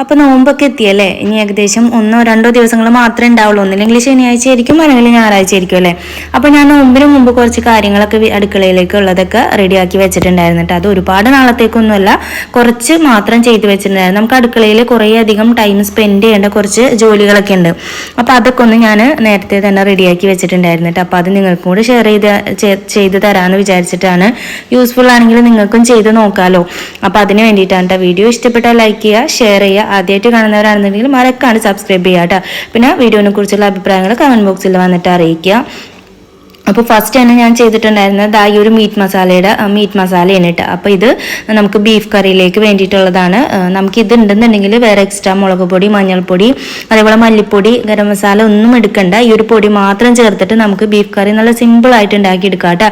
അപ്പോൾ നോമ്പൊക്കെ എത്തിയല്ലേ? ഇനി ഏകദേശം ഒന്നോ രണ്ടോ ദിവസങ്ങൾ മാത്രമേ ഉണ്ടാവുള്ളൂ. ഒന്നില്ലെങ്കിൽ ശനിയാഴ്ച ആയിരിക്കും അല്ലെങ്കിൽ ഞായറാഴ്ച ആയിരിക്കും അല്ലേ? അപ്പോൾ ഞാൻ നോമ്പിന് മുമ്പ് കുറച്ച് കാര്യങ്ങളൊക്കെ അടുക്കളയിലേക്ക് ഉള്ളതൊക്കെ റെഡിയാക്കി വെച്ചിട്ടുണ്ടായിരുന്നു കേട്ടോ അത് ഒരുപാട് നാളത്തേക്കൊന്നുമല്ല കുറച്ച് മാത്രം ചെയ്തു വെച്ചിട്ടുണ്ടായിരുന്നു. നമുക്ക് അടുക്കളയിൽ കുറേ അധികം ടൈം സ്പെൻഡ് ചെയ്യേണ്ട കുറച്ച് ജോലികളൊക്കെ ഉണ്ട്. അപ്പോൾ അതൊക്കെ ഒന്ന് ഞാൻ നേരത്തെ തന്നെ റെഡിയാക്കി വെച്ചിട്ടുണ്ടായിരുന്നു കേട്ടോ അപ്പോൾ അത് നിങ്ങൾക്കും കൂടി ഷെയർ ചെയ്ത് ചെയ്ത് തരാമെന്ന് വിചാരിച്ചിട്ടാണ് യൂസ്ഫുൾ ആണെങ്കിൽ നിങ്ങൾക്കും ചെയ്ത് നോക്കാമല്ലോ അപ്പോൾ അതിന് വേണ്ടിയിട്ടാണ് കേട്ടോ വീഡിയോ ഇഷ്ടപ്പെട്ടാൽ ലൈക്ക് ചെയ്യുക ഷെയർ ചെയ്യുക ആദ്യമായിട്ട് കാണുന്നവരാണെന്നുണ്ടെങ്കിൽ മറക്കാണ്ട് സബ്സ്ക്രൈബ് ചെയ്യുക കേട്ടോ പിന്നെ വീഡിയോനെ കുറിച്ചുള്ള അഭിപ്രായങ്ങൾ കമന്റ് ബോക്സിൽ വന്നിട്ട് അറിയിക്കുക. അപ്പോൾ ഫസ്റ്റ് തന്നെ ഞാൻ ചെയ്തിട്ടുണ്ടായിരുന്നത് ആ ഈ ഒരു മീറ്റ് മസാലയുടെ മീറ്റ് മസാലയാണ് കേട്ടോ. അപ്പോൾ ഇത് നമുക്ക് ബീഫ് കറിയിലേക്ക് വേണ്ടിയിട്ടുള്ളതാണ്. നമുക്ക് ഇത് ഉണ്ടെന്നുണ്ടെങ്കിൽ വേറെ എക്സ്ട്രാ മുളക് പൊടി മഞ്ഞൾപ്പൊടി അതേപോലെ മല്ലിപ്പൊടി ഗരം മസാല ഒന്നും എടുക്കണ്ട. ഈ ഒരു പൊടി മാത്രം ചേർത്തിട്ട് നമുക്ക് ബീഫ് കറി നല്ല സിമ്പിൾ ആയിട്ട് ഉണ്ടാക്കി എടുക്കാം കേട്ടോ.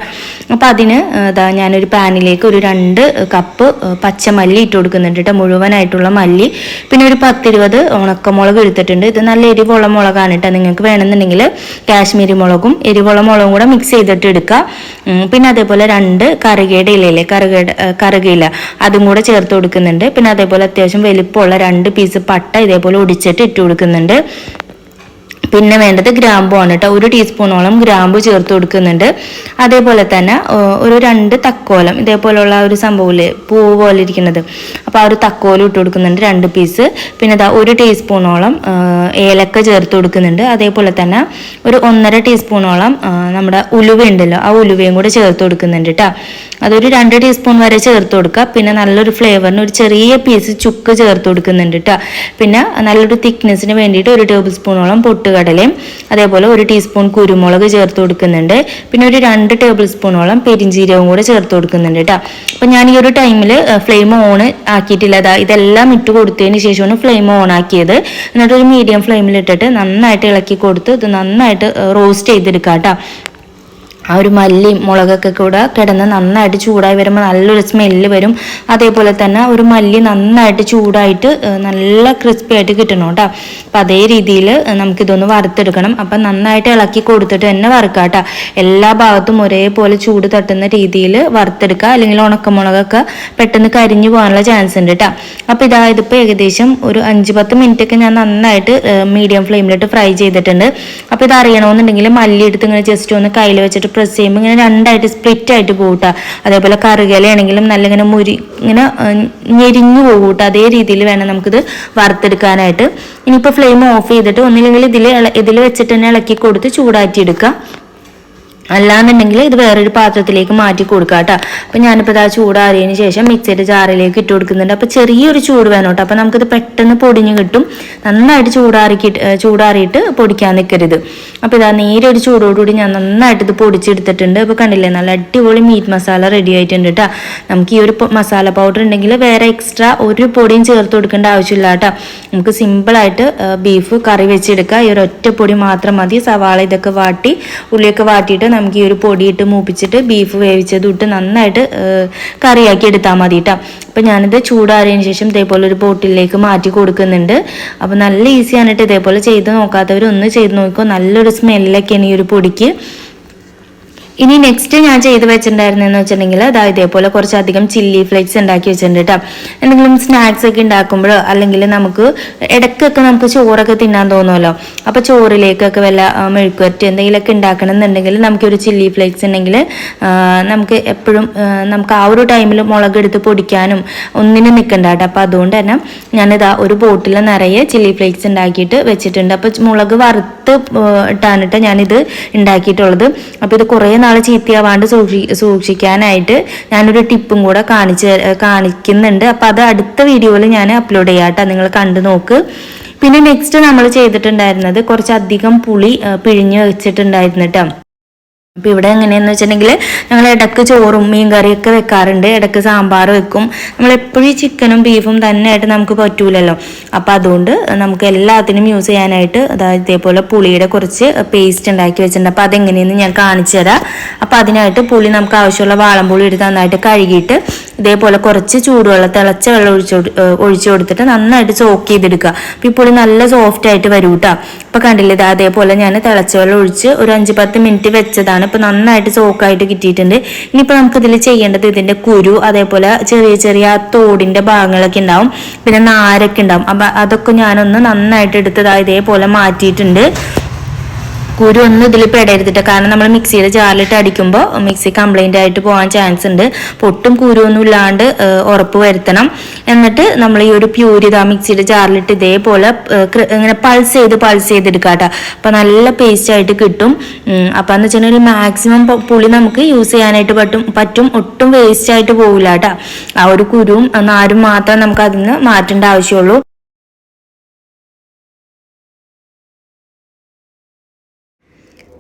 അപ്പോൾ അതിന് ദാ ഞാനൊരു പാനിലേക്ക് ഒരു രണ്ട് കപ്പ് പച്ചമല്ലി ഇട്ട് കൊടുക്കുന്നുണ്ട് കേട്ടോ. മുഴുവനായിട്ടുള്ള മല്ലി. പിന്നെ ഒരു പത്തിരുപത് ഉണക്കമുളക് എടുത്തിട്ടുണ്ട്. ഇത് നല്ല എരിവുള്ള മുളകാണ് കേട്ടോ. നിങ്ങൾക്ക് വേണമെന്നുണ്ടെങ്കിൽ കാശ്മീരി മുളകും എരിവുള്ള മുളകും കൂടെ മിക്സ് ചെയ്തിട്ട് എടുക്കുക. പിന്നെ അതേപോലെ രണ്ട് കറുകയുടെ ഇലയില്ലേ കറുകയുടെ കറുകയില അതും കൂടെ ചേർത്ത് കൊടുക്കുന്നുണ്ട്. പിന്നെ അതേപോലെ അത്യാവശ്യം വലിപ്പമുള്ള രണ്ട് പീസ് പട്ട ഇതേപോലെ ഒടിച്ചിട്ട് ഇട്ട് കൊടുക്കുന്നുണ്ട്. പിന്നെ വേണ്ടത് ഗ്രാമ്പു ആണ് കേട്ടോ ഒരു ടീസ്പൂണോളം ഗ്രാമ്പു ചേർത്ത് കൊടുക്കുന്നുണ്ട്. അതേപോലെ തന്നെ ഒരു രണ്ട് തക്കോലം ഇതേപോലുള്ള ഒരു സംഭവമില്ലേ പൂവ് പോലെ ഇരിക്കുന്നത്. അപ്പോൾ ആ ഒരു തക്കോലും ഇട്ട് കൊടുക്കുന്നുണ്ട് രണ്ട് പീസ് പിന്നെ ഇതാ ഒരു ടീസ്പൂണോളം ഏലക്ക ചേർത്ത് കൊടുക്കുന്നുണ്ട്. അതേപോലെ തന്നെ ഒരു ഒന്നര ടീസ്പൂണോളം നമ്മുടെ ഉലുവ ഉണ്ടല്ലോ ആ ഉലുവയും കൂടെ ചേർത്ത് കൊടുക്കുന്നുണ്ട് കേട്ടോ അതൊരു രണ്ട് ടീസ്പൂൺ വരെ ചേർത്ത് കൊടുക്കുക. പിന്നെ നല്ലൊരു ഫ്ലേവറിന് ഒരു ചെറിയ പീസ് ചുക്ക് ചേർത്ത് കൊടുക്കുന്നുണ്ട് കേട്ടോ പിന്നെ നല്ലൊരു തിക്നെസ്സിന് വേണ്ടിയിട്ട് ഒരു ടേബിൾ സ്പൂണോളം പൊട്ടുകടലയും അതേപോലെ ഒരു ടീസ്പൂൺ കുരുമുളക് ചേർത്ത് കൊടുക്കുന്നുണ്ട്. പിന്നെ ഒരു രണ്ട് ടേബിൾ സ്പൂണോളം പെരിഞ്ചീരകവും കൂടെ ചേർത്ത് കൊടുക്കുന്നുണ്ട് കേട്ടോ അപ്പം ഞാൻ ഈ ഒരു ടൈമിൽ ഫ്ലെയിം ഓൺ ആക്കിയിട്ടില്ല. അതാ ഇതെല്ലാം ഇട്ട് കൊടുത്തതിന് ശേഷമാണ് ഫ്ലെയിം ഓൺ ആക്കിയത്. എന്നിട്ടൊരു മീഡിയം ഫ്ലെയിമിൽ ഇട്ടിട്ട് നന്നായിട്ട് ഇളക്കി കൊടുത്ത് ഇത് നന്നായിട്ട് റോസ്റ്റ് ചെയ്തെടുക്കാം കേട്ടോ ആ ഒരു മല്ലിയും മുളകൊക്കെ കൂടെ കിടന്ന് നന്നായിട്ട് ചൂടായി വരുമ്പോൾ നല്ലൊരു സ്മെല്ല് വരും. അതേപോലെ തന്നെ ഒരു മല്ലി നന്നായിട്ട് ചൂടായിട്ട് നല്ല ക്രിസ്പി ആയിട്ട് കിട്ടണം കേട്ടോ. അപ്പം അതേ രീതിയിൽ നമുക്കിതൊന്ന് വറുത്തെടുക്കണം. അപ്പം നന്നായിട്ട് ഇളക്കി കൊടുത്തിട്ട് തന്നെ വറുക്കാം കേട്ടോ എല്ലാ ഭാഗത്തും ഒരേപോലെ ചൂട് തട്ടുന്ന രീതിയിൽ വറുത്തെടുക്കുക അല്ലെങ്കിൽ ഉണക്കമുളകൊക്കെ പെട്ടെന്ന് കരിഞ്ഞു പോകാനുള്ള ചാൻസ് ഉണ്ട് കേട്ടോ അപ്പം ഇതാ ഇതിപ്പോൾ ഏകദേശം ഒരു അഞ്ച് പത്ത് മിനിറ്റ് ഒക്കെ ഞാൻ നന്നായിട്ട് മീഡിയം ഫ്ലെയിമിലിട്ട് ഫ്രൈ ചെയ്തിട്ടുണ്ട്. അപ്പോൾ ഇത് അറിയണമെന്നുണ്ടെങ്കിൽ മല്ലി എടുത്ത് ഇങ്ങനെ ജസ്റ്റ് ഒന്ന് കയ്യിൽ വെച്ചിട്ട് പ്രസ് ചെയ്യുമ്പോൾ ഇങ്ങനെ രണ്ടായിട്ട് സ്പ്ലിറ്റ് ആയിട്ട് പോകട്ടെ അതേപോലെ കറുകലയാണെങ്കിലും നല്ല ഇങ്ങനെ മുരി ഇങ്ങനെ ഞെരിഞ്ഞു പോകൂട്ട അതേ രീതിയിൽ വേണം നമുക്കിത് വറുത്തെടുക്കാനായിട്ട്. ഇനിയിപ്പോൾ ഫ്ലെയിം ഓഫ് ചെയ്തിട്ട് ഒന്നില്ലെങ്കിൽ ഇതിൽ ഇതിൽ വെച്ചിട്ട് തന്നെ ഇളക്കി കൊടുത്ത് ചൂടാറ്റി എടുക്കുക അല്ലാന്നുണ്ടെങ്കിൽ ഇത് വേറൊരു പാത്രത്തിലേക്ക് മാറ്റി കൊടുക്കുക കേട്ടോ അപ്പം ഞാനിപ്പോൾ ഇതാ ചൂടാറിയതിന് ശേഷം മിക്സിയുടെ ജാറിലേക്ക് ഇട്ട് കൊടുക്കുന്നുണ്ട്. അപ്പോൾ ചെറിയൊരു ചൂട് വേണം കേട്ടോ. അപ്പോൾ നമുക്കിത് പെട്ടെന്ന് പൊടിഞ്ഞു കിട്ടും. നന്നായിട്ട് ചൂടാറിക്കിട്ട് ചൂടാറിയിട്ട് പൊടിക്കാൻ നിൽക്കരുത് അപ്പോൾ ഇതാ നേരെ ഒരു ചൂടോടുകൂടി ഞാൻ നന്നായിട്ട് ഇത് പൊടിച്ചെടുത്തിട്ടുണ്ട്. അപ്പോൾ കണ്ടില്ലേ നല്ല അടിപൊളി മീറ്റ് മസാല റെഡി ആയിട്ടുണ്ട് കേട്ടോ നമുക്ക് ഈ ഒരു മസാല പൗഡർ ഉണ്ടെങ്കിൽ വേറെ എക്സ്ട്രാ ഒരു പൊടിയും ചേർത്ത് കൊടുക്കേണ്ട ആവശ്യമില്ല കേട്ടോ നമുക്ക് സിമ്പിളായിട്ട് ബീഫ് കറി വെച്ചെടുക്കുക ഈ ഒരു ഒറ്റ പൊടി മാത്രം മതി. സവാള ഇതൊക്കെ വാട്ടി ഉള്ളിയൊക്കെ വാട്ടിയിട്ട് നമുക്ക് ഈ ഒരു പൊടിയിട്ട് മൂപ്പിച്ചിട്ട് ബീഫ് വേവിച്ചത് ഇട്ട് നന്നായിട്ട് കറിയാക്കി എടുത്താൽ മതി കേട്ടോ അപ്പം ഞാനിത് ചൂടാറിയതിന് ശേഷം ഇതേപോലെ ഒരു ബോട്ടിലേക്ക് മാറ്റി കൊടുക്കുന്നുണ്ട്. അപ്പം നല്ല ഈസിയാണ് കേട്ടോ ഇതേപോലെ ചെയ്ത് നോക്കാത്തവരൊന്ന് ചെയ്ത് നോക്കിക്കോ നല്ലൊരു സ്മെല്ലൊക്കെയാണ് ഈ ഒരു പൊടിക്ക്. ഇനി നെക്സ്റ്റ് ഞാൻ ചെയ്ത് വെച്ചിട്ടുണ്ടായിരുന്നെന്ന് വെച്ചിട്ടുണ്ടെങ്കിൽ അതാ ഇതേപോലെ കുറച്ചധികം ചില്ലി ഫ്ലേക്സ് ഉണ്ടാക്കി വെച്ചിട്ടുണ്ട് കേട്ടോ എന്തെങ്കിലും സ്നാക്സ് ഒക്കെ ഉണ്ടാക്കുമ്പോഴോ അല്ലെങ്കിൽ നമുക്ക് ഇടയ്ക്കൊക്കെ നമുക്ക് ചോറൊക്കെ തിന്നാൻ തോന്നുമല്ലോ. അപ്പോൾ ചോറിലേക്കൊക്കെ വല്ല മെഴുക്കുവരട്ടി എന്തെങ്കിലുമൊക്കെ ഉണ്ടാക്കണം എന്നുണ്ടെങ്കിൽ നമുക്കൊരു ചില്ലി ഫ്ലേക്സ് ഉണ്ടെങ്കിൽ നമുക്ക് എപ്പോഴും നമുക്ക് ആ ഒരു ടൈമിൽ മുളകെടുത്ത് പൊടിക്കാനും ഒന്നിനും നിൽക്കണ്ട കേട്ടോ അപ്പോൾ അതുകൊണ്ട് തന്നെ ഞാനിതാ ഒരു ബോട്ടിൽ നിറയെ ചില്ലി ഫ്ലേക്സ് ഉണ്ടാക്കിയിട്ട് വെച്ചിട്ടുണ്ട്. അപ്പോൾ മുളക് വറുത്ത് ഇട്ടാണ് ഞാനിത് ഉണ്ടാക്കിയിട്ടുള്ളത്. അപ്പോൾ ഇത് കുറേ നാൾ ചീത്തയാവാണ്ട് സൂക്ഷി സൂക്ഷിക്കാനായിട്ട് ഞാനൊരു ടിപ്പും കൂടെ കാണിച്ച് കാണിക്കുന്നുണ്ട്. അപ്പം അത് അടുത്ത വീഡിയോയിൽ ഞാൻ അപ്ലോഡ് ചെയ്യാം കേട്ടോ നിങ്ങൾ കണ്ടു നോക്ക്. പിന്നെ നെക്സ്റ്റ് നമ്മൾ ചെയ്തിട്ടുണ്ടായിരുന്നത് കുറച്ചധികം പുളി പിഴിഞ്ഞ് വെച്ചിട്ടുണ്ടായിരുന്നു കേട്ടോ അപ്പോൾ ഇവിടെ എങ്ങനെയാന്ന് വെച്ചിട്ടുണ്ടെങ്കിൽ ഞങ്ങൾ ഇടയ്ക്ക് ചോറും മീൻ കറിയൊക്കെ വെക്കാറുണ്ട്. ഇടയ്ക്ക് സാമ്പാർ വെക്കും. നമ്മൾ എപ്പോഴും ചിക്കനും ബീഫും തന്നെ ആയിട്ട് നമുക്ക് പറ്റൂലല്ലോ. അപ്പോൾ അതുകൊണ്ട് നമുക്ക് എല്ലാത്തിനും യൂസ് ചെയ്യാനായിട്ട് അതായത് ഇതേപോലെ പുളിയുടെ കുറച്ച് പേസ്റ്റ് ഉണ്ടാക്കി വെച്ചിട്ടുണ്ട്. അപ്പോൾ അതെങ്ങനെയെന്ന് ഞാൻ കാണിച്ചു തരാം. അപ്പോൾ അതിനായിട്ട് പുളി നമുക്ക് ആവശ്യമുള്ള വാളംപുളി എടുത്ത് നന്നായിട്ട് കഴുകിയിട്ട് ഇതേപോലെ കുറച്ച് ചൂടുവെള്ളം തിളച്ച വെള്ളം ഒഴിച്ചു ഒഴിച്ചു കൊടുത്തിട്ട് നന്നായിട്ട് സോക്ക് ചെയ്തെടുക്കുക. അപ്പം ഈ പുളി നല്ല സോഫ്റ്റ് ആയിട്ട് വരും കേട്ടോ ഇപ്പൊ കണ്ടില്ലേ ഇത് അതേപോലെ ഞാൻ തിളച്ച വെള്ളം ഒഴിച്ച് ഒരു അഞ്ച് പത്ത് മിനിറ്റ് വെച്ചതാണ്. ഇപ്പൊ നന്നായിട്ട് സോക്കായിട്ട് കിട്ടിയിട്ടുണ്ട്. ഇനിയിപ്പോൾ നമുക്ക് ഇതിൽ ചെയ്യേണ്ടത് ഇതിന്റെ കുരു അതേപോലെ ചെറിയ ചെറിയ ആ തോടിന്റെ ഭാഗങ്ങളൊക്കെ ഉണ്ടാവും. പിന്നെ നാരൊക്കെ ഉണ്ടാവും. അപ്പൊ അതൊക്കെ ഞാനൊന്ന് നന്നായിട്ട് എടുത്തത് ഇതേപോലെ മാറ്റിയിട്ടുണ്ട്. കുരു ഒന്നും ഇതിൽ പെടരുത്തിട്ട് കാരണം നമ്മൾ മിക്സിയുടെ ജാറിലിട്ട് അടിക്കുമ്പോൾ മിക്സി കംപ്ലൈന്റ് ആയിട്ട് പോകാൻ ചാൻസ് ഉണ്ട്. പൊട്ടും കുരുവൊന്നും ഇല്ലാണ്ട് ഉറപ്പ് വരുത്തണം. എന്നിട്ട് നമ്മൾ ഈ ഒരു പ്യൂരി ഇതാ മിക്സിയുടെ ജാറിലിട്ട് ഇതേപോലെ ഇങ്ങനെ പൾസ് ചെയ്ത് പൾസ് ചെയ്തെടുക്കുക കേട്ടോ അപ്പം നല്ല പേസ്റ്റ് ആയിട്ട് കിട്ടും. അപ്പം എന്ന് വെച്ചിട്ടുണ്ടെങ്കിൽ മാക്സിമം പുളി നമുക്ക് യൂസ് ചെയ്യാനായിട്ട് പറ്റും പറ്റും ഒട്ടും വേസ്റ്റ് ആയിട്ട് പോകില്ല കേട്ടോ ആ ഒരു കുരുവും നാരും മാത്രം നമുക്ക് അതിൽ നിന്ന് മാറ്റേണ്ട ആവശ്യമുള്ളൂ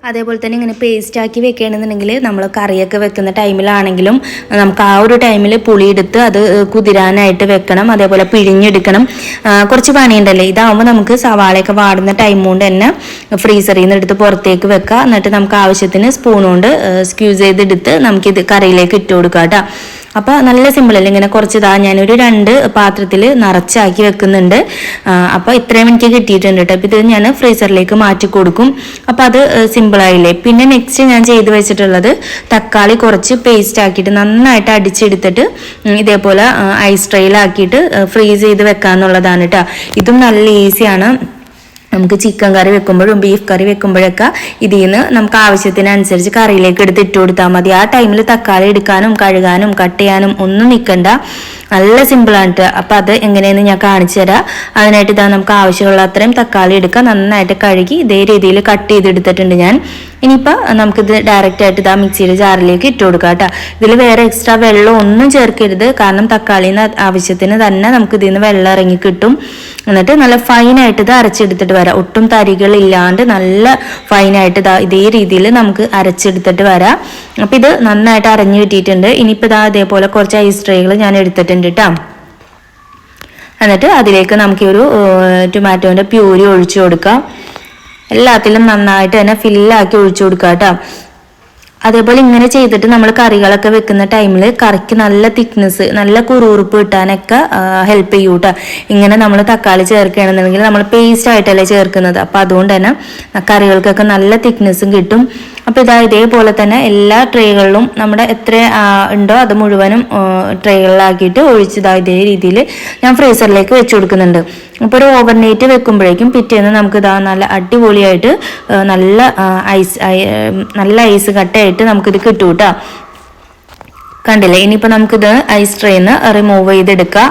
അതേപോലെ തന്നെ ഇങ്ങനെ പേസ്റ്റ് ആക്കി വെക്കുകയാണെന്നുണ്ടെങ്കിൽ നമ്മൾ കറിയൊക്കെ വെക്കുന്ന ടൈമിലാണെങ്കിലും നമുക്ക് ആ ഒരു ടൈമിൽ പുളിയെടുത്ത് അത് കുതിരാനായിട്ട് വെക്കണം. അതേപോലെ പിഴിഞ്ഞെടുക്കണം. കുറച്ച് പണിയുണ്ടല്ലേ? ഇതാവുമ്പോൾ നമുക്ക് സവാളയൊക്കെ വാടുന്ന ടൈം കൊണ്ട് തന്നെ ഫ്രീസറിൽ നിന്ന് എടുത്ത് പുറത്തേക്ക് വെക്കുക എന്നിട്ട് നമുക്ക് ആവശ്യത്തിന് സ്പൂൺ കൊണ്ട് സ്ക്യൂസ് ചെയ്തെടുത്ത് നമുക്കിത് കറിയിലേക്ക് ഇട്ട് കൊടുക്കാം കേട്ടോ അപ്പോൾ നല്ല സിമ്പിൾ അല്ലേ? ഇങ്ങനെ കുറച്ച് ഇതാ ഞാനൊരു രണ്ട് പാത്രത്തിൽ നിറച്ചാക്കി വെക്കുന്നുണ്ട്. അപ്പോൾ ഇത്രയും എനിക്ക് കിട്ടിയിട്ടുണ്ട് കേട്ടോ അപ്പോൾ ഇത് ഞാൻ ഫ്രീസറിലേക്ക് മാറ്റി കൊടുക്കും. അപ്പോൾ അത് സിമ്പിൾ ആയില്ലേ? പിന്നെ നെക്സ്റ്റ് ഞാൻ ചെയ്ത് വെച്ചിട്ടുള്ളത് തക്കാളി കുറച്ച് പേസ്റ്റ് ആക്കിയിട്ട് നന്നായിട്ട് അടിച്ചെടുത്തിട്ട് ഇതേപോലെ ഐസ് ട്രെയിലാക്കിയിട്ട് ഫ്രീസ് ചെയ്ത് വെക്കാന്നുള്ളതാണ് കേട്ടോ ഇതും നല്ല ഈസിയാണ് നമുക്ക് ചിക്കൻ കറി വെക്കുമ്പോഴും ബീഫ് കറി വെക്കുമ്പോഴൊക്കെ ഇതിൽ നിന്ന് നമുക്ക് ആവശ്യത്തിനനുസരിച്ച് കറിയിലേക്ക് എടുത്ത് ഇട്ട് കൊടുത്താൽ മതി. ആ ടൈമിൽ തക്കാളി എടുക്കാനും കഴുകാനും കട്ട് ചെയ്യാനും ഒന്നും നിൽക്കണ്ട നല്ല സിമ്പിളാണ് അപ്പം അത് എങ്ങനെയെന്ന് ഞാൻ കാണിച്ചു തരാം. അതിനായിട്ട് ഇതാ നമുക്ക് ആവശ്യമുള്ള അത്രയും തക്കാളി എടുക്കുക നന്നായിട്ട് കഴുകി ഇതേ രീതിയിൽ കട്ട് ചെയ്തെടുത്തിട്ടുണ്ട് ഞാൻ. ഇനിയിപ്പോൾ നമുക്കിത് ഡയറക്റ്റ് ആയിട്ട് ഇതാ മിക്സിയുടെ ജാറിലേക്ക് ഇട്ട് കൊടുക്കാം കേട്ടോ ഇതിൽ വേറെ എക്സ്ട്രാ വെള്ളം ഒന്നും ചേർക്കരുത്. കാരണം തക്കാളിന്ന് ആവശ്യത്തിന് തന്നെ നമുക്ക് ഇതിൽ നിന്ന് വെള്ളം ഇറങ്ങി കിട്ടും. എന്നിട്ട് നല്ല ഫൈനായിട്ട് ഇത് അരച്ചെടുത്തിട്ട് വരാം. ഒട്ടും തരികൾ ഇല്ലാണ്ട് നല്ല ഫൈനായിട്ട് ഇതാ രീതിയിൽ നമുക്ക് അരച്ചെടുത്തിട്ട് വരാം. അപ്പം ഇത് നന്നായിട്ട് അരഞ്ഞു കിട്ടിയിട്ടുണ്ട്. ഇനിയിപ്പോൾ ഇതാ ഇതേപോലെ കുറച്ച് ഐസ് ട്രേകൾ ഞാൻ എടുത്തിട്ടുണ്ട് കേട്ടോ എന്നിട്ട് അതിലേക്ക് നമുക്ക് ഒരു ടൊമാറ്റോന്റെ പ്യൂരി ഒഴിച്ചു കൊടുക്കാം. എല്ലാത്തിലും നന്നായിട്ട് തന്നെ ഫില്ലാക്കി ഒഴിച്ചു കൊടുക്കുക കേട്ടോ അതേപോലെ ഇങ്ങനെ ചെയ്തിട്ട് നമ്മൾ കറികളൊക്കെ വെക്കുന്ന ടൈമിൽ കറിക്ക് നല്ല തിക്നെസ് നല്ല കുറുറുപ്പ് കിട്ടാനൊക്കെ ഹെൽപ്പ് ചെയ്യും കേട്ടോ ഇങ്ങനെ നമ്മൾ തക്കാളി ചേർക്കുകയാണെന്നുണ്ടെങ്കിൽ നമ്മൾ പേസ്റ്റ് ആയിട്ടല്ലേ ചേർക്കുന്നത്. അപ്പം അതുകൊണ്ട് തന്നെ കറികൾക്കൊക്കെ നല്ല തിക്നെസ്സും കിട്ടും. അപ്പോൾ ഇതാ ഇതേപോലെ തന്നെ എല്ലാ ട്രേകളിലും നമ്മുടെ എത്ര ഉണ്ടോ അത് മുഴുവനും ട്രേകളിലാക്കിയിട്ട് ഒഴിച്ചതാ ഇതേ രീതിയിൽ ഞാൻ ഫ്രീസറിലേക്ക് വെച്ച് കൊടുക്കുന്നുണ്ട്. അപ്പോൾ ഒരു ഓവർ നൈറ്റ് വെക്കുമ്പോഴേക്കും പിറ്റേന്ന് നമുക്ക് ഇതാ നല്ല അടിപൊളിയായിട്ട് നല്ല ഐസ് നല്ല ഐസ് കട്ടയായിട്ട് നമുക്കിത് കിട്ടും കേട്ടോ കണ്ടില്ലേ? ഇനിയിപ്പോൾ നമുക്കിത് ഐസ് ട്രേന്ന് റിമൂവ് ചെയ്തെടുക്കാം.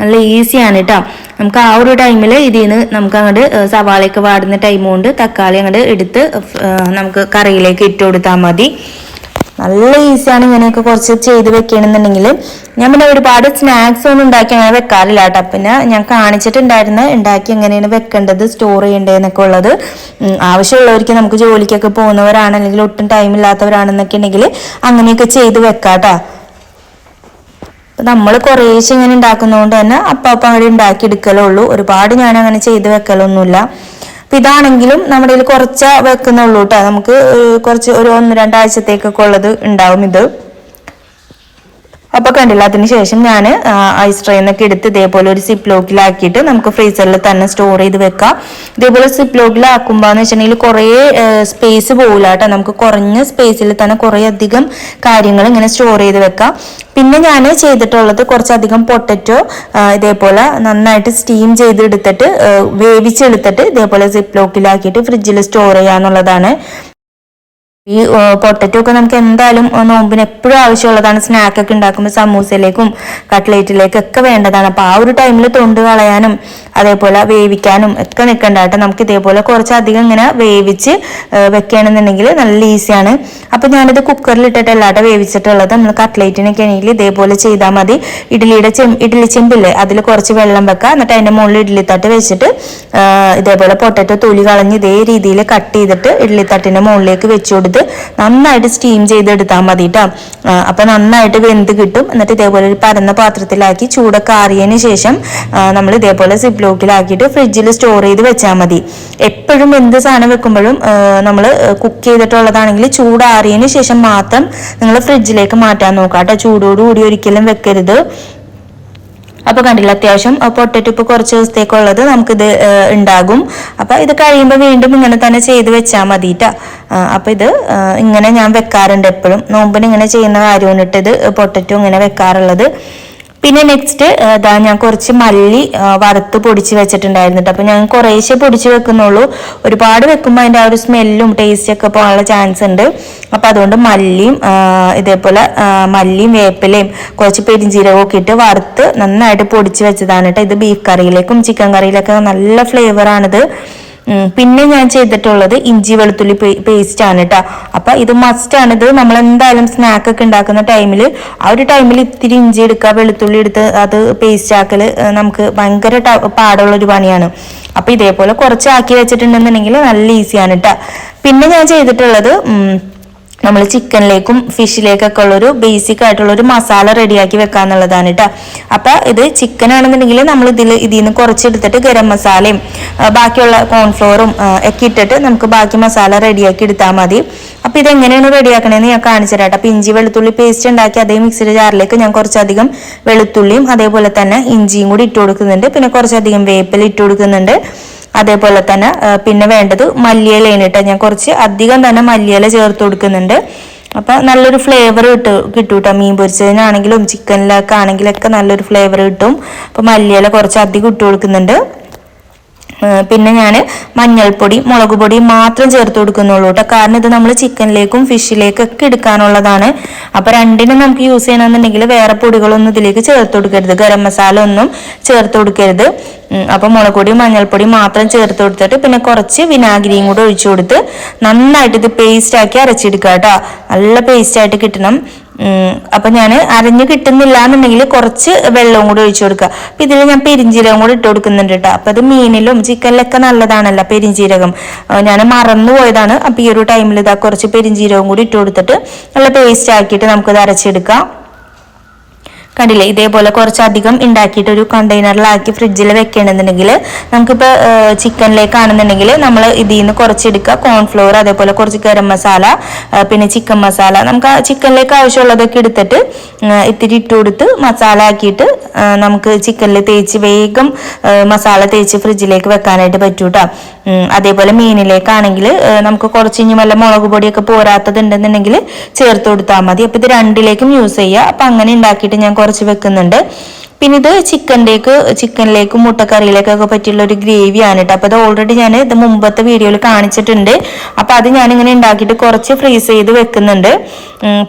നല്ല ഈസിയാണ് കേട്ടോ നമുക്ക് ആ ഒരു ടൈമിൽ ഇതിൽ നിന്ന് നമുക്ക് അങ്ങോട്ട് സവാളയൊക്കെ വാടുന്ന ടൈം കൊണ്ട് തക്കാളി അങ്ങോട്ട് എടുത്ത് നമുക്ക് കറിയിലേക്ക് ഇട്ട് കൊടുത്താൽ മതി. നല്ല ഈസിയാണ് ഇങ്ങനെയൊക്കെ കുറച്ച് ചെയ്ത് വെക്കണമെന്നുണ്ടെങ്കിൽ ഞാൻ പിന്നെ ഒരുപാട് സ്നാക്സ് ഒന്നും ഉണ്ടാക്കി അങ്ങനെ വെക്കാറില്ല കേട്ടോ. പിന്നെ ഞാൻ കാണിച്ചിട്ടുണ്ടായിരുന്ന ഉണ്ടാക്കി എങ്ങനെയാണ് വെക്കേണ്ടത് സ്റ്റോർ ചെയ്യേണ്ടതെന്നൊക്കെ ഉള്ളത്. ആവശ്യമുള്ളവർക്ക് നമുക്ക് ജോലിക്കൊക്കെ പോകുന്നവരാണ് അല്ലെങ്കിൽ ഒട്ടും ടൈം ഇല്ലാത്തവരാണെന്നൊക്കെ ഉണ്ടെങ്കിൽ അങ്ങനെയൊക്കെ ചെയ്ത് വെക്കാം കേട്ടോ. നമ്മൾ കുറേശ്ശെ ഇങ്ങനെ ഉണ്ടാക്കുന്നതുകൊണ്ട് തന്നെ അപ്പം അപ്പം അങ്ങോട്ട് ഉണ്ടാക്കി ഒരുപാട് ഞാൻ അങ്ങനെ ചെയ്ത് വെക്കലൊന്നുമില്ല അപ്പം ഇതാണെങ്കിലും നമ്മുടെ കയ്യിൽ കുറച്ച് വെക്കുന്നുള്ളൂ കേട്ടോ നമുക്ക് കുറച്ച് ഒരു ഒന്ന് രണ്ടാഴ്ചത്തേക്കൊക്കെ ഉള്ളത് ഉണ്ടാവും ഇത്. അപ്പൊ കണ്ടില്ല അതിനുശേഷം ഞാൻ ഐസ് ട്രെയിനൊക്കെ എടുത്ത് ഇതേപോലെ ഒരു സിപ്പ് ലോക്കിലാക്കിയിട്ട് നമുക്ക് ഫ്രീസറിൽ തന്നെ സ്റ്റോർ ചെയ്ത് വെക്കാം. ഇതേപോലെ സിപ്പ് ലോക്കിലാക്കുമ്പോൾ എന്ന് വെച്ചിട്ടുണ്ടെങ്കിൽ കുറേ സ്പേസ് പോകില്ല കേട്ടോ. നമുക്ക് കുറഞ്ഞ സ്പേസിൽ തന്നെ കുറേ അധികം കാര്യങ്ങൾ ഇങ്ങനെ സ്റ്റോർ ചെയ്ത് വെക്കാം. പിന്നെ ഞാൻ ചെയ്തിട്ടുള്ളത് കുറച്ചധികം പൊട്ടറ്റോ ഇതേപോലെ നന്നായിട്ട് സ്റ്റീം ചെയ്തെടുത്തിട്ട് വേവിച്ചെടുത്തിട്ട് ഇതേപോലെ സിപ്പ് ലോക്കിലാക്കിയിട്ട് ഫ്രിഡ്ജിൽ സ്റ്റോർ ചെയ്യാന്നുള്ളതാണ്. ഈ പൊട്ടറ്റോ ഒക്കെ നമുക്ക് എന്തായാലും നോമ്പിന് എപ്പോഴും ആവശ്യമുള്ളതാണ്. സ്നാക്ക് ഒക്കെ ഉണ്ടാക്കുമ്പോൾ സമൂസയിലേക്കും കട്ട്ലേറ്റിലേക്കും ഒക്കെ വേണ്ടതാണ്. അപ്പൊ ആ ഒരു ടൈമിൽ തൊണ്ട് കളയാനും അതേപോലെ വേവിക്കാനും ഒക്കെ നിൽക്കണ്ടായിട്ട് നമുക്ക് ഇതേപോലെ കുറച്ചധികം ഇങ്ങനെ വേവിച്ച് വെക്കുകയാണെന്നുണ്ടെങ്കിൽ നല്ല ഈസിയാണ്. അപ്പം ഞാനിത് കുക്കറിൽ ഇട്ടിട്ട് അല്ലാതെ വേവിച്ചിട്ടുള്ളത്. നമ്മൾ കട്ട്ലേറ്റിനൊക്കെ ആണെങ്കിൽ ഇതേപോലെ ചെയ്താൽ മതി. ഇഡ്ഡലിയുടെ ചെം ഇഡ്ഡലി ചെമ്പില്ലേ അതിൽ കുറച്ച് വെള്ളം വെക്കുക എന്നിട്ട് അതിന്റെ മുകളിൽ ഇഡ്ഡലി തട്ട് വെച്ചിട്ട് ഇതേപോലെ പൊട്ടറ്റോ തൊലി കളഞ്ഞ് ഇതേ രീതിയിൽ കട്ട് ചെയ്തിട്ട് ഇഡ്ഡലി തട്ടിന്റെ മുകളിലേക്ക് വെച്ച് കൊടുത്ത് നന്നായിട്ട് സ്റ്റീം ചെയ്തെടുത്താൽ മതി കേട്ടോ അപ്പം നന്നായിട്ട് വെന്ത് കിട്ടും. എന്നിട്ട് ഇതേപോലെ ഒരു പരന്ന പാത്രത്തിലാക്കി ചൂടൊക്കെ ആറിയതിന് ശേഷം നമ്മൾ ഇതേപോലെ സിപ്പ് ലോക്കിലാക്കിയിട്ട് ഫ്രിഡ്ജിൽ സ്റ്റോർ ചെയ്ത് വെച്ചാൽ മതി എപ്പോഴും എന്ത് സാധനം വെക്കുമ്പോഴും നമ്മൾ കുക്ക് ചെയ്തിട്ടുള്ളതാണെങ്കിൽ ചൂടാറിയതിന് ശേഷം മാത്രം നിങ്ങൾ ഫ്രിഡ്ജിലേക്ക് മാറ്റാൻ നോക്കാം കേട്ടോ ചൂടോടുകൂടി ഒരിക്കലും വെക്കരുത് അപ്പോൾ കണ്ടില്ല അത്യാവശ്യം പൊട്ടറ്റോ ഇപ്പോൾ കുറച്ച് ദിവസത്തേക്കുള്ളത് നമുക്കിത് ഉണ്ടാകും അപ്പോൾ ഇത് കഴിയുമ്പോൾ വീണ്ടും ഇങ്ങനെ തന്നെ ചെയ്ത് വെച്ചാൽ മതിട്ടാ അപ്പോൾ ഇത് ഇങ്ങനെ ഞാൻ വെക്കാറുണ്ട് എപ്പോഴും നോമ്പിന് ഇങ്ങനെ ചെയ്യുന്ന കാര്യമാണ് ഇട്ട് ഇത് പൊട്ടറ്റും ഇങ്ങനെ വെക്കാറുള്ളത് പിന്നെ നെക്സ്റ്റ് ഇതാ ഞാൻ കുറച്ച് മല്ലി വറുത്ത് പൊടിച്ച് വെച്ചിട്ടുണ്ടായിരുന്നു കേട്ടോ അപ്പോൾ ഞാൻ കുറേശ്ശെ പൊടിച്ച് വെക്കുന്നുള്ളൂ. ഒരുപാട് വെക്കുമ്പോൾ അതിന്റെ ആ ഒരു സ്മെല്ലും ടേസ്റ്റൊക്കെ പോകാനുള്ള ചാൻസ് ഉണ്ട്. അപ്പോൾ അതുകൊണ്ട് മല്ലിയും ഇതേപോലെ മല്ലിയും വേപ്പിലയും കുറച്ച് പെരിഞ്ചീരകവും ഒക്കെ ഇട്ട് വറുത്ത് നന്നായിട്ട് പൊടിച്ച് വെച്ചതാണ് കേട്ടോ ഇത് ബീഫ് കറിയിലേക്കും ചിക്കൻ കറിയിലേക്കും നല്ല ഫ്ലേവറാണിത് പിന്നെ ഞാൻ ചെയ്തിട്ടുള്ളത് ഇഞ്ചി വെളുത്തുള്ളി പേസ്റ്റ് ആണ് കേട്ടോ അപ്പൊ ഇത് മസ്റ്റ് ആണ്. ഇത് നമ്മൾ എന്തായാലും സ്നാക്ക് ഒക്കെ ഉണ്ടാക്കുന്ന ടൈമിൽ ആ ഒരു ടൈമിൽ ഇത്തിരി ഇഞ്ചി എടുക്കുക വെളുത്തുള്ളി എടുത്ത് അത് പേസ്റ്റ് ആക്കൽ നമുക്ക് ഭയങ്കര പാടുള്ള ഒരു പണിയാണ്. അപ്പൊ ഇതേപോലെ കുറച്ച് ആക്കി വെച്ചിട്ടുണ്ടെന്നുണ്ടെങ്കിൽ നല്ല ഈസിയാണ് കേട്ടോ പിന്നെ ഞാൻ ചെയ്തിട്ടുള്ളത് നമ്മൾ ചിക്കനിലേക്കും ഫിഷിലേക്കൊക്കെ ഉള്ളൊരു ബേസിക് ആയിട്ടുള്ള ഒരു മസാല റെഡിയാക്കി വെക്കാന്നുള്ളതാണ് കേട്ടോ അപ്പൊ ഇത് ചിക്കൻ ആണെന്നുണ്ടെങ്കിൽ നമ്മൾ ഇതിൽ ഇതിൽ നിന്ന് കുറച്ചെടുത്തിട്ട് ഗരം മസാലയും ബാക്കിയുള്ള കോൺഫ്ലോറും ഒക്കെ ഇട്ടിട്ട് നമുക്ക് ബാക്കി മസാല റെഡിയാക്കി എടുത്താൽ മതി. അപ്പൊ ഇതെങ്ങനെയാണ് റെഡിയാക്കണേന്ന് ഞാൻ കാണിച്ചു തരാം അപ്പൊ ഇഞ്ചി വെളുത്തുള്ളി പേസ്റ്റ് ഉണ്ടാക്കി അതേ മിക്സിയുടെ ജാറിലേക്ക് ഞാൻ കുറച്ചധികം വെളുത്തുള്ളിയും അതേപോലെ തന്നെ ഇഞ്ചിയും കൂടി ഇട്ട് കൊടുക്കുന്നുണ്ട്. പിന്നെ കുറച്ചധികം വേപ്പില ഇട്ട് കൊടുക്കുന്നുണ്ട്. അതേപോലെ തന്നെ പിന്നെ വേണ്ടത് മല്ലിയിലയാണ് കേട്ടോ ഞാൻ കുറച്ച് അധികം തന്നെ മല്ലിയില ചേർത്ത് കൊടുക്കുന്നുണ്ട്. അപ്പൊ നല്ലൊരു ഫ്ലേവർ കിട്ടും കിട്ടും കേട്ടോ മീൻ പൊരിച്ചതിനാണെങ്കിലും ചിക്കനിലൊക്കെ ആണെങ്കിലൊക്കെ നല്ലൊരു ഫ്ലേവർ കിട്ടും. അപ്പൊ മല്ലിയില കുറച്ച് അധികം ഇട്ട് കൊടുക്കുന്നുണ്ട്. പിന്നെ ഞാൻ മഞ്ഞൾപ്പൊടി മുളക് പൊടി മാത്രം ചേർത്ത് കൊടുക്കുന്നുള്ളൂ കേട്ടോ കാരണം ഇത് നമ്മൾ ചിക്കനിലേക്കും ഫിഷിലേക്കും ഒക്കെ എടുക്കാനുള്ളതാണ്. അപ്പൊ രണ്ടിനും നമുക്ക് യൂസ് ചെയ്യണമെന്നുണ്ടെങ്കിൽ വേറെ പൊടികളൊന്നും ഇതിലേക്ക് ചേർത്ത് കൊടുക്കരുത്. ഗരം മസാല ഒന്നും ചേർത്ത് കൊടുക്കരുത്. അപ്പൊ മുളക് പൊടി മഞ്ഞൾപ്പൊടി മാത്രം ചേർത്ത് കൊടുത്തിട്ട് പിന്നെ കുറച്ച് വിനാഗിരിയും കൂടെ ഒഴിച്ചു കൊടുത്ത് നന്നായിട്ട് ഇത് പേസ്റ്റ് ആക്കി അരച്ചെടുക്കുക കേട്ടോ നല്ല പേസ്റ്റ് ആയിട്ട് കിട്ടണം. അപ്പൊ ഞാൻ അരഞ്ഞു കിട്ടുന്നില്ല എന്നുണ്ടെങ്കിൽ കുറച്ച് വെള്ളവും കൂടി ഒഴിച്ചു കൊടുക്കുക. അപ്പൊ ഇതിൽ ഞാൻ പെരിഞ്ചീരകം കൂടി ഇട്ട് കൊടുക്കുന്നുണ്ട് കേട്ടോ. അപ്പൊ അത് മീനിലും ചിക്കനിലൊക്കെ നല്ലതാണല്ലോ പെരിഞ്ചീരകം. ഞാൻ മറന്നു പോയതാണ്. അപ്പൊ ഈ ഒരു ടൈമിൽ ഇതാ കുറച്ച് പെരിഞ്ചീരകം കൂടി ഇട്ട് കൊടുത്തിട്ട് നല്ല പേസ്റ്റ് ആക്കിയിട്ട് നമുക്കിത് അരച്ചെടുക്കാം. കണ്ടില്ലേ? ഇതേപോലെ കുറച്ചധികം ഉണ്ടാക്കിയിട്ട് ഒരു കണ്ടെയ്നറിലാക്കി ഫ്രിഡ്ജിൽ വെക്കണമെന്നുണ്ടെങ്കിൽ നമുക്കിപ്പോൾ ചിക്കനിലേക്കാണെന്നുണ്ടെങ്കിൽ നമ്മൾ ഇതിൽ നിന്ന് കുറച്ചെടുക്കുക. കോൺഫ്ലോർ അതേപോലെ കുറച്ച് ഗരം മസാല പിന്നെ ചിക്കൻ മസാല. നമുക്ക് ചിക്കനിലേക്ക് ആവശ്യമുള്ളതൊക്കെ എടുത്തിട്ട് ഇത്തിരി ഇട്ട് കൊടുത്ത് മസാല ആക്കിയിട്ട് നമുക്ക് ചിക്കനിൽ തേച്ച് വേഗം മസാല തേച്ച് ഫ്രിഡ്ജിലേക്ക് വെക്കാനായിട്ട് പറ്റൂട്ടോ അതേപോലെ മീനിലേക്കാണെങ്കിൽ നമുക്ക് കുറച്ച് ഇനി വല്ല മുളക് പൊടിയൊക്കെ പോരാത്തതുണ്ടെന്നുണ്ടെങ്കിൽ ചേർത്ത് കൊടുത്താൽ മതി. അപ്പോൾ ഇത് രണ്ടിലേക്കും യൂസ് ചെയ്യുക. അപ്പം അങ്ങനെ ഉണ്ടാക്കിയിട്ട് ഞാൻ കുറച്ച് വെക്കുന്നുണ്ട്. പിന്നെ ഇത് ചിക്കനിലേക്ക് ചിക്കനിലേക്കും മുട്ടക്കറിയിലേക്കൊക്കെ പറ്റിയുള്ള ഒരു ഗ്രേവിയാണ് കേട്ടോ അപ്പോൾ അത് ഓൾറെഡി ഞാൻ ഇത് മുമ്പത്തെ വീഡിയോയിൽ കാണിച്ചിട്ടുണ്ട്. അപ്പോൾ അത് ഞാനിങ്ങനെ ഉണ്ടാക്കിയിട്ട് കുറച്ച് ഫ്രീസ് ചെയ്ത് വെക്കുന്നുണ്ട്.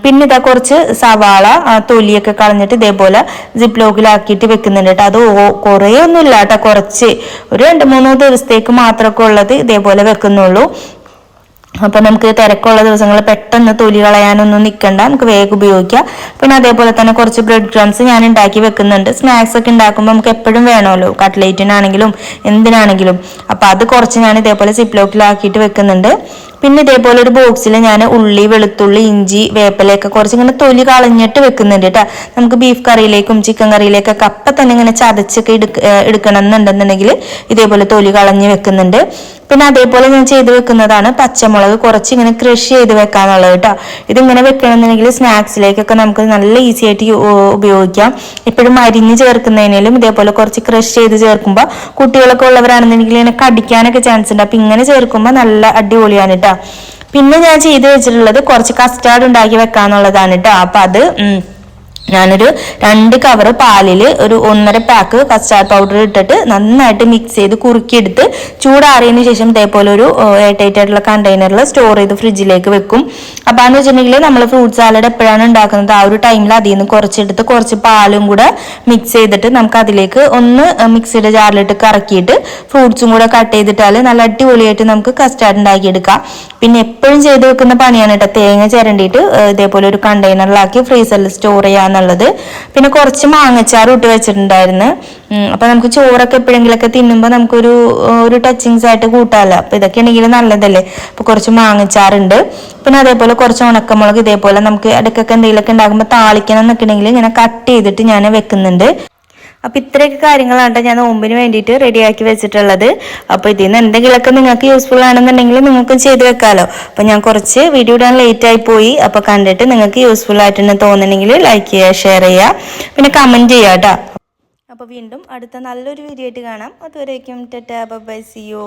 പിന്നെ ഇതാ കുറച്ച് സവാള തൊലിയൊക്കെ കളഞ്ഞിട്ട് ഇതേപോലെ ജിപ് ലോക്കിലാക്കിയിട്ട് വെക്കുന്നുണ്ട് കേട്ടോ അത് കുറേ ഒന്നുമില്ല കേട്ടോ കുറച്ച് ഒരു രണ്ട് മൂന്നോ ദിവസത്തേക്ക് മാത്രമൊക്കെ ഉള്ളത് ഇതേപോലെ വെക്കുന്നുള്ളൂ. അപ്പൊ നമുക്ക് തിരക്കുള്ള ദിവസങ്ങളിൽ പെട്ടെന്ന് തൊലി കളയാനൊന്നും നിൽക്കണ്ട നമുക്ക് വേഗം ഉപയോഗിക്കാം. പിന്നെ അതേപോലെ തന്നെ കുറച്ച് ബ്രെഡ് ക്രംസ് ഞാൻ ഉണ്ടാക്കി വെക്കുന്നുണ്ട്. സ്നാക്സ് ഒക്കെ ഉണ്ടാക്കുമ്പോൾ നമുക്ക് എപ്പോഴും വേണമല്ലോ. കട്ട്ലേറ്റിനാണെങ്കിലും എന്തിനാണെങ്കിലും. അപ്പൊ അത് കുറച്ച് ഞാൻ ഇതേപോലെ സിപ്ലോക്കിലാക്കിയിട്ട് വെക്കുന്നുണ്ട്. പിന്നെ ഇതേപോലെ ഒരു ബോക്സിൽ ഞാൻ ഉള്ളി വെളുത്തുള്ളി ഇഞ്ചി വേപ്പിലയൊക്കെ കുറച്ച് ഇങ്ങനെ തൊലി കളഞ്ഞിട്ട് വെക്കുന്നുണ്ട് കേട്ടോ. നമുക്ക് ബീഫ് കറിയിലേക്കും ചിക്കൻ കറിയിലേക്കൊക്കെ അപ്പം തന്നെ ഇങ്ങനെ ചതച്ചൊക്കെ എടുക്ക എടുക്കണം എന്നുണ്ടെന്നുണ്ടെങ്കിൽ ഇതേപോലെ തൊലി കളഞ്ഞ് വെക്കുന്നുണ്ട്. പിന്നെ അതേപോലെ ഞാൻ ചെയ്ത് വെക്കുന്നതാണ് പച്ചമുളക് കുറച്ച് ഇങ്ങനെ ക്രഷ് ചെയ്ത് വെക്കാന്നുള്ളത് കേട്ടോ. ഇതിങ്ങനെ വെക്കണമെന്നുണ്ടെങ്കിൽ സ്നാക്സിലേക്കൊക്കെ നമുക്ക് നല്ല ഈസി ആയിട്ട് ഉപയോഗിക്കാം. എപ്പോഴും അരിഞ്ഞ് ചേർക്കുന്നതിനേലും ഇതേപോലെ കുറച്ച് ക്രഷ് ചെയ്ത് ചേർക്കുമ്പോൾ കുട്ടികളൊക്കെ ഉള്ളവരാണെന്നുണ്ടെങ്കിൽ ഇങ്ങനെ കടിക്കാനൊക്കെ ചാൻസ് ഉണ്ട്. അപ്പൊ ഇങ്ങനെ ചേർക്കുമ്പോൾ നല്ല അടിപൊളിയാണ് കേട്ടോ. പിന്നെ ഞാൻ ചെയ്ത് വെച്ചിട്ടുള്ളത് കുറച്ച് കസ്റ്റാർഡ് ഉണ്ടാക്കി വെക്കാന്നുള്ളതാണ് കേട്ടോ. അപ്പൊ അത് ഞാനൊരു രണ്ട് കവർ പാലിൽ ഒരു ഒന്നര പാക്ക് കസ്റ്റാർഡ് പൗഡർ ഇട്ടിട്ട് നന്നായിട്ട് മിക്സ് ചെയ്ത് കുറുക്കിയെടുത്ത് ചൂടാറിയതിന് ശേഷം ഇതേപോലെ ഒരു എയർടൈറ്റ് ആയിട്ടുള്ള കണ്ടെയ്നറിൽ സ്റ്റോർ ചെയ്ത് ഫ്രിഡ്ജിലേക്ക് വെക്കും. അപ്പോൾ എന്ന് വെച്ചിട്ടുണ്ടെങ്കിൽ നമ്മൾ ഫ്രൂട്ട് സാലഡ് എപ്പോഴാണ് ഉണ്ടാക്കുന്നത് ആ ഒരു ടൈമിൽ അതിൽ നിന്ന് കുറച്ചെടുത്ത് കുറച്ച് പാലും കൂടെ മിക്സ് ചെയ്തിട്ട് നമുക്ക് അതിലേക്ക് ഒന്ന് മിക്സിയുടെ ജാറിലിട്ട് കറക്കിയിട്ട് ഫ്രൂട്ട്സും കൂടെ കട്ട് ചെയ്തിട്ടാൽ നല്ല അടിപൊളിയായിട്ട് നമുക്ക് കസ്റ്റാർഡ് ഉണ്ടാക്കിയെടുക്കാം. പിന്നെ എപ്പോഴും ചെയ്ത് വെക്കുന്ന പണിയാണ് കേട്ടോ. തേങ്ങ ചിരണ്ടിയിട്ട് ഇതേപോലെ ഒരു കണ്ടെയ്നറിലാക്കി ഫ്രീസറിൽ സ്റ്റോർ ചെയ്യാന്നുള്ളത് പിന്നെ കുറച്ച് മാങ്ങച്ചാറ് ഇട്ട് വെച്ചിട്ടുണ്ടായിരുന്നു. അപ്പൊ നമുക്ക് ചോറൊക്കെ എപ്പോഴെങ്കിലൊക്കെ തിന്നുമ്പോൾ നമുക്കൊരു ഒരു ടച്ചിങ്സ് ആയിട്ട് കൂട്ടാമല്ലോ അപ്പൊ ഇതൊക്കെ ഉണ്ടെങ്കിൽ നല്ലതല്ലേ. അപ്പൊ കുറച്ച് മാങ്ങച്ചാറുണ്ട്. പിന്നെ അതേപോലെ കുറച്ച് ഉണക്കമുളക് ഇതേപോലെ നമുക്ക് ഇടയ്ക്കൊക്കെ എന്തെങ്കിലുമൊക്കെ ഉണ്ടാകുമ്പോൾ താളിക്കണം എന്നൊക്കെ ഉണ്ടെങ്കിൽ ഇങ്ങനെ കട്ട് ചെയ്തിട്ട് ഞാൻ വെക്കുന്നുണ്ട്. അപ്പൊ ഇത്രയൊക്കെ കാര്യങ്ങളാണ് ഞാൻ നോമ്പിന് വേണ്ടിയിട്ട് റെഡിയാക്കി വെച്ചിട്ടുള്ളത്. അപ്പൊ ഇതിൽ നിന്ന് എന്തെങ്കിലുമൊക്കെ നിങ്ങൾക്ക് യൂസ്ഫുൾ ആണെന്നുണ്ടെങ്കിൽ നിങ്ങൾക്കും ചെയ്ത് വെക്കാലോ. അപ്പൊ ഞാൻ കുറച്ച് വീഡിയോ ഇടാൻ ലേറ്റ് ആയി പോയി. അപ്പൊ കണ്ടിട്ട് നിങ്ങൾക്ക് യൂസ്ഫുൾ ആയിട്ടെന്ന് തോന്നുന്നെങ്കിൽ ലൈക്ക് ചെയ്യുക ഷെയർ ചെയ്യുക പിന്നെ കമന്റ് ചെയ്യുക അപ്പോൾ വീണ്ടും അടുത്ത നല്ലൊരു വീഡിയോ ആയിട്ട് കാണാം. അതുവരേക്കും ടെറ്റാ ബൈ സിയോ